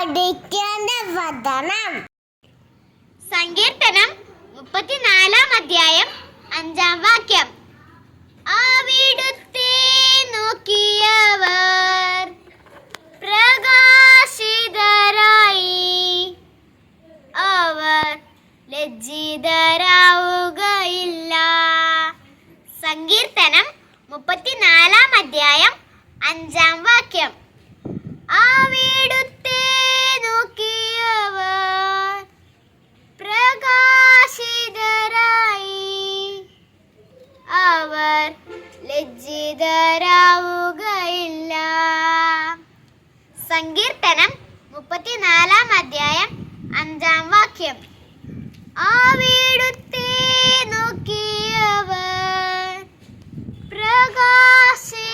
പഠിക്കേണ്ട വചനം സങ്കീർത്തനം മുപ്പത്തിനാലാം അധ്യായം അഞ്ചാം വാക്യം. അവിടുത്തെ നോക്കിയവർ പ്രകാശിതരായി. അവർ ലജ്ജിതരാവുകയില്ല. സങ്കീർത്തനം മുപ്പത്തിനാലാം അധ്യായം അഞ്ചാം സങ്കീർത്തനം മുപ്പത്തിനാലാം അധ്യായം അഞ്ചാം വാക്യം. അവിടുത്തെ നോക്കിയവർ പ്രകാശിതരായി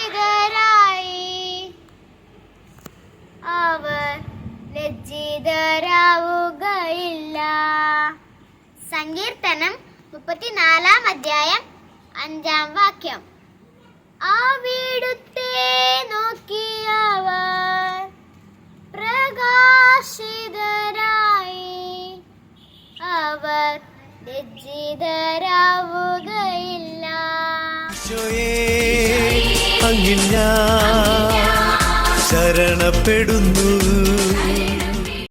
അവർ ലജ്ജിതരാവുകയില്ല. സങ്കീർത്തനം മുപ്പത്തിനാലാം അധ്യായം അഞ്ചാം വാക്യം. ആ അവിടുത്തെ ലജ്ജിതരാവുകയില്ല അങ്ങിൽ ഞാൻ ശരണപ്പെടുന്നു.